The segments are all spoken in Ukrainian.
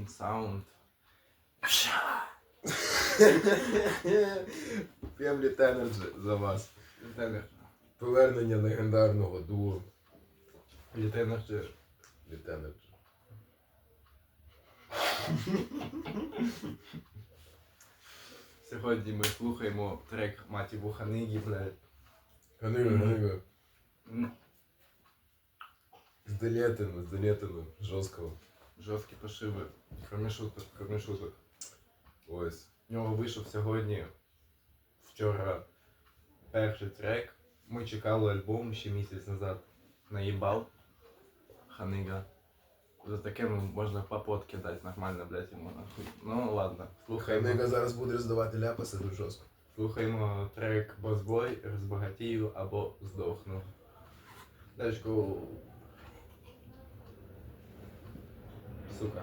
Team Sound. Family Energy за вас. Повернення легендарного дуо Літенер чи від Energy. Сьогодні ми слухаємо трек Маті Вуханигі, блядь. Ганига. М, З Делетину, з Делетину, жорсткого. Жорсткі пошиви. Кромі шуток. Ось. У нього вийшов сьогодні, вчора, перший трек. Ми чекали альбом ще місяць назад. Наїбав. Ханига. За таке ну, можна попотки дати нормально, блядь, йому нахуй. Ну ладно, слухаємо. Ханига зараз буде роздавати ляпаси дуже жорстко. Слухаємо трек Бозбой, розбагатію або здохну. Дачку. Сука.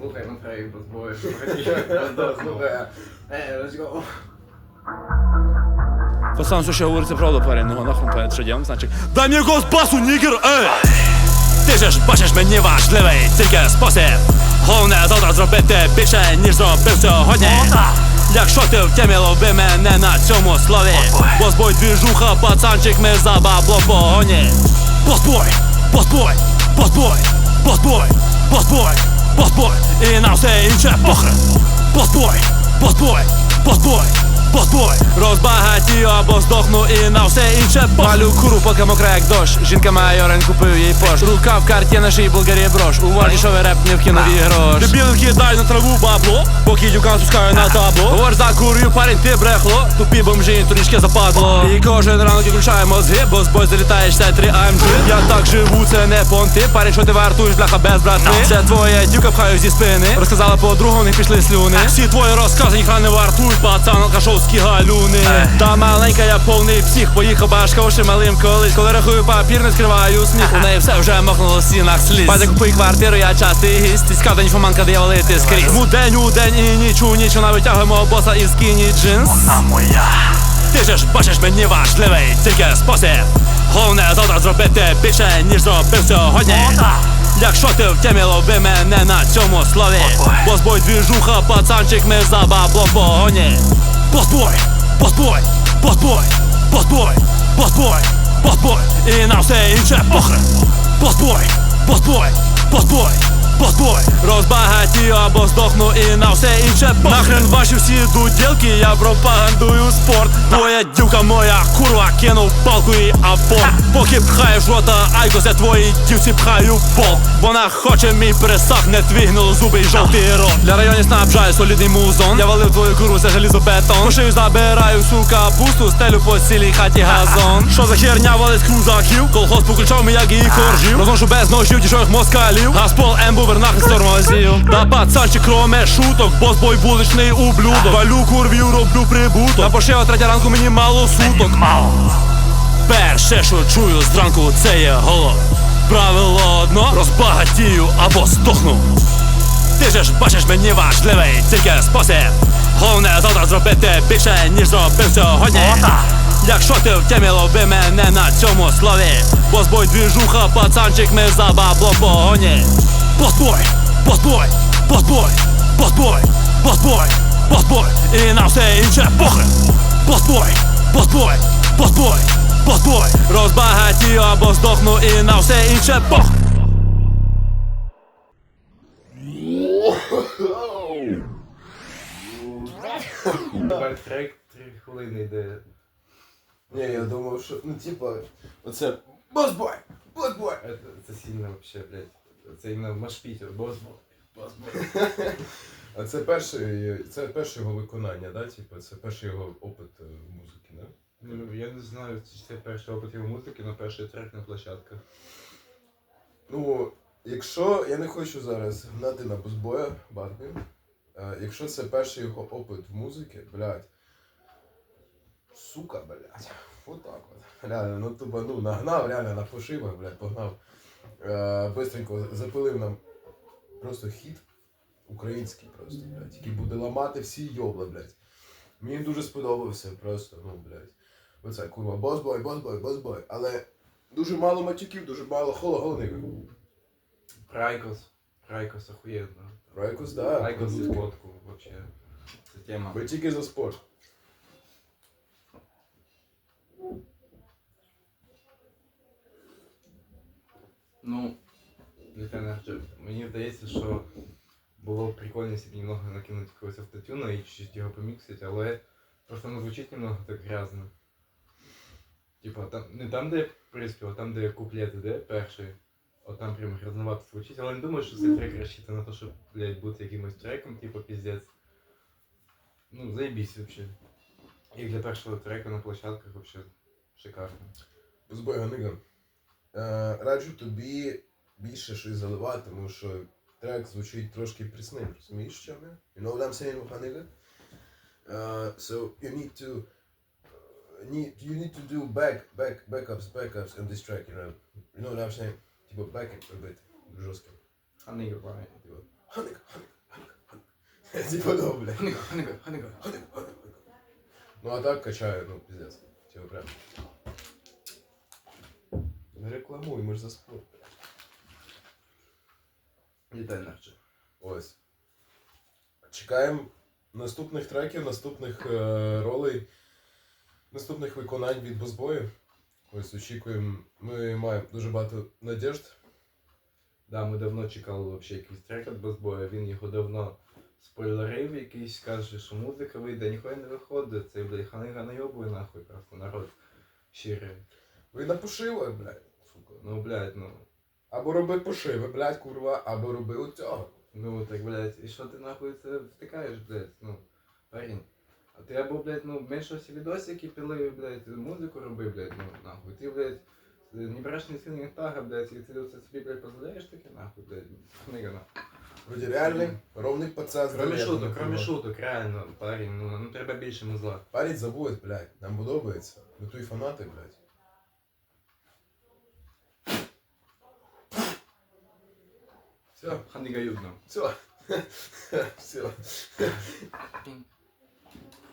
Слухаємо трек Бозбой, розбагатію або. Слухай, Ей, let's go. Пацан, що говориться правда, парень, ну нахуй що ділом, значить. Дай мені якогось басу, нігер, ей! Ти же ж бачиш мені важливий тільки спосіб. Головне завтра зробити більше, ніж зробив сьогодні. Якщо ти в темі лови мене на цьому слові Босбой, двіжуха, пацанчик, ми за бабло в погоні Босбой, босбой, босбой, босбой, босбой, босбой І на все інше похрен Босбой, босбой, босбой, босбой! Розбагатію або здохну і на все інше. Палю куру, поки мокра як дощ. Жінка має орен, купив їй пош. Рука в карті на шиї Болгарії брош Уважні, що ви реп не вкинув і грош. Дебіли кидай на траву бабло. Поки дюкан спускаю на табло. Говор за курю, парень, ти брехло. Тупі бомжі, трішки западло. І кожен ранок я включаю мозги Бо з бой залітає 63 AMG Я так живу, це не понти. Парень, що ти вартуєш, бляха без брати Це твоя дюка пхаю зі спини. Розказала подругу, в них пішли слюни. Всі твої розкази ніхто не вартують Пацан, алкашовські галюни Та маленька, я повний псих Поїхав башка уши малим колись. Коли рахую папір, не скриваю сміх. У неї все вже мокнуло в стінах сліз. Паде купи квартиру, я частий гість. Тіська день фоманка, де валити скрізь. Му день у день і ніч у ніч Вона витягує мого боса із скіні джинс. Вона моя. ти же ж бачиш мені важливий тільки спосіб. Головне завтра зробити більше, ніж зробив сьогодні. Якщо ти в темі лови мене на цьому слові. Босбой, двіжуха, пацанчик, ми за бабло в погоні Босбой, босбой, босбой, босбой, босбой, босбой І на все інше похрен Босбой, босбой, босбой, босбой Розбагатію або здохну і на все інше похрен Нахрен ваші всі дуділки, я пропагандую спорт. Твоя дівка моя курва кинув палку і аборт. Поки пхаєш рота айкос, я твоїй дівці пхаю болт. Вона хоче мій пересах, не твій гнилозубий жовтий рот. Для районів снабжаю солідний музон. Я валив твою курву, це желізобетон Пошию забираю всю капусту, стелю по цілій хаті газон. Що за херня валить крузаків? Колхоз покричав як і коржів. Розношу без ножів дішових москалів. Газпол ембувер нахрест тормозів Да пацанчик кроме шуток Босбой вуличний ублюдок. Валю курвів, роблю прибуток. На пошива третя ранку мені мало суток. Перше, що чую зранку, це є голод. Правило одно розбагатію або здохну. Ти же ж бачиш мені важливий тільки спосіб Головне завтра зробити більше, ніж зробив сьогодні. Якщо ти в темі лови мене на цьому слові. Босбой, двіжуха, пацанчик, ми за бабло в погоні Босбой, босбой, босбой, босбой, босбой, босбой І на все інше похрен Босбой, босбой, босбой, босбой Розбагатію або здохну і на все інше похрен Тепер трек 3 хвилини йде. Ні, я думав, що, ну типа, оце босбой, босбой. Це, це сильно вообще, блядь. Це іменно машпітер. Бозбой. А це перше, це перше його виконання, да? Типа, це перший його опит е, музики, да? Ну, я не знаю, чи це перший опит його музики, але перший трек на площадках. Ну, якщо я не хочу зараз гнати на босбоя Барбі, е, якщо це перший його опит в музиці, блядь, сука, блядь, отак от. Реально, ну тупо, ну, нагнав, реально на пошивах, блядь, погнав. Е, бистренько запилив нам просто хіт український просто, блядь, який буде ламати всі йобла, блядь. Мені дуже сподобався просто, ну, блядь. Оце, курва, босбой, босбой, босбой. Але дуже мало матюків, дуже мало холо головних. Прайкос. Райкос охуєнно. Райкос, да. Райкос зі спотку, вообще. Це тема. Ми тільки за спорт. Ну, Літена, мені здається, що було б прикольно, б немного накинути якогось автотюна і чуть-чуть його поміксити, але просто воно звучить немного так грязно. Типа, там, не там, де приспів, а там, де куплети, де перший. От там прям грязновато звучить, але не думаю, що цей трек розчитаний на те, щоб, блядь, бути якимось треком, типа піздець. Ну, заебись вообще. І для першого трека на площадках вообще шикарно. Збой Ганига. Е, раджу тобі більше щось заливати, тому що трек звучить трошки прісним, розумієш, що я? You know what I'm saying, Ганига? Uh, so you need to uh, need you need to do back back backups backups in this track, you know. You know what I'm saying? Типа бекет робити жорстко. А не грає. Типа Ганига, Ганига, Ганига. Типа ну, бля. Ханика, ханика. Ганига, Ганига, Ганига. Ну а так качаю, ну, пиздец. Типа прям. Не рекламуй, ми ж за спорт. Літай наче. Ось. Чекаємо наступних треків, наступних е, ролей, наступних виконань від бозбою. Ось очікуємо. Ми маємо дуже багато надіжд. Да, ми давно чекали вообще якийсь трек від Базбоя, він його давно спойлерив якийсь, каже, що музика вийде, ніхуя не виходить, це, блядь, ханига найобує нахуй просто народ щирий. Ви на пошивах, блядь. Сука. Ну, блядь, ну, Або роби пошиви, блядь, курва, або роби оцього. ну так, блядь, і що ти нахуй це втикаєш, блядь, ну, парень. А ти або, блядь, ну, менше всі відосики піли, блядь, музику роби, блядь, ну, нахуй. Ти, блядь, не береш ні сил, ні тага, блядь, і ти оце собі, блядь, позволяєш таке, нахуй, блядь, ханига, нахуй. Вроді реальний, ровний пацан. з Кроме шуток, кроме шуток, реально, парень, ну, ну треба більше музла. Парень заводить, блядь, нам подобається. Той фанати, блядь. Все, Ханига юдно. все. Все.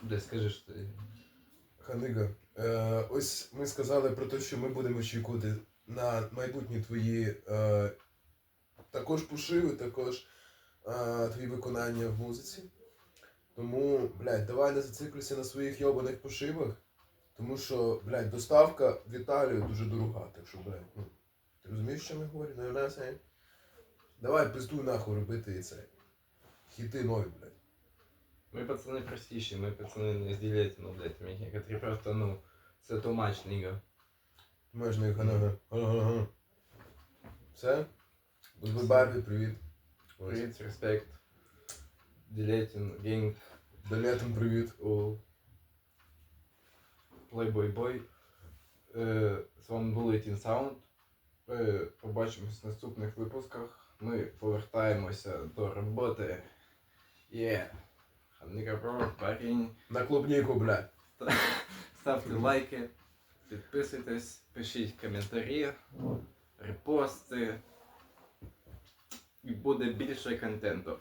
Блядь, скажи, що ти... Ханига, е, ось ми сказали про те, що ми будемо очікувати на майбутні твої е, також пошиви, також е, твої виконання в музиці. Тому, блядь, давай не зациклюйся на своїх йобаних пошивах. Тому що, блядь, доставка в Італію дуже дорога. Так що, блядь, ну, ти розумієш, що ми говоримо? Ну, я знаю. Давай пиздуй нахуй робити і це. Хіти нові, блядь. Ми пацани простіші, ми пацани не зділяйте, ну, блядь, мені некоторі просто, ну, це too much, ніга. Маєш на їх ага. Ага. Все? Будь Барбі, привіт. Ось. Привіт, респект. Ділетін, гейнг, Далетом привіт. у Playboy Boy. Е, З вами був Teen Sound. Е, Побачимось в наступних випусках. Ми повертаємося до роботи. Є. Ханига парінь. парень. На клубніку, бля. Ставте лайки, підписуйтесь, пишіть коментарі, репости. І буде більше контенту.